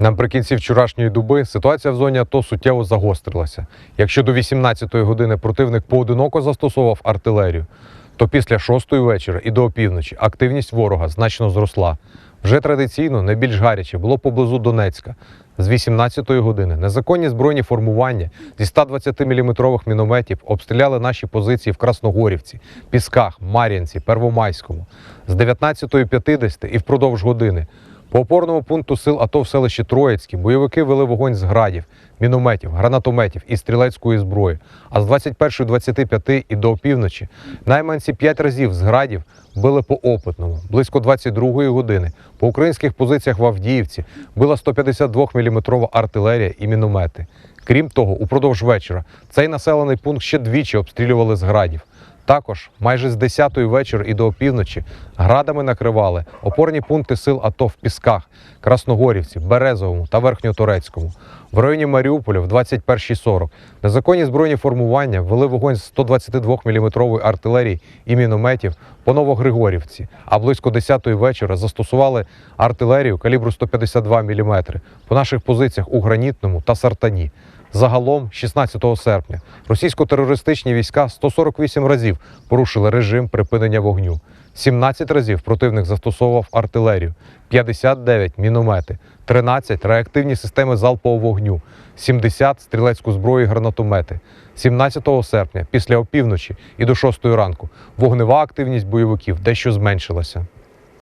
Наприкінці вчорашньої доби ситуація в зоні АТО суттєво загострилася. Якщо до 18-ї години противник поодиноко застосовував артилерію, то після 6-ї вечора і до опівночі активність ворога значно зросла. Вже традиційно найбільш гаряче було поблизу Донецька. З 18-ї години незаконні збройні формування зі 120-мм мінометів обстріляли наші позиції в Красногорівці, Пісках, Мар'янці, Первомайському. З 19.50 і впродовж години по опорному пункту сил АТО в селищі Троїцьке бойовики вели вогонь з градів, мінометів, гранатометів і стрілецької зброї. А з 21.25 і до опівночі найманці 5 разів з градів били по опитному. Близько 22-ї години по українських позиціях в Авдіївці била 152-мм артилерія і міномети. Крім того, упродовж вечора цей населений пункт ще двічі обстрілювали з градів. Також майже з 10-ї вечора і до опівночі градами накривали опорні пункти сил АТО в Пісках, Красногорівці, Березовому та Верхньоторецькому. В районі Маріуполя в 21.40 незаконні збройні формування вели вогонь з 122-мм артилерії і мінометів по Новогригорівці, а близько 10-ї вечора застосували артилерію калібру 152 мм по наших позиціях у Гранітному та Сартані. Загалом, 16 серпня, російсько-терористичні війська 148 разів порушили режим припинення вогню. 17 разів противник застосовував артилерію, 59 міномети, 13 реактивні системи залпового вогню, 70 стрілецьку зброю і гранатомети. 17 серпня, після опівночі і до 6 ранку, вогнева активність бойовиків дещо зменшилася.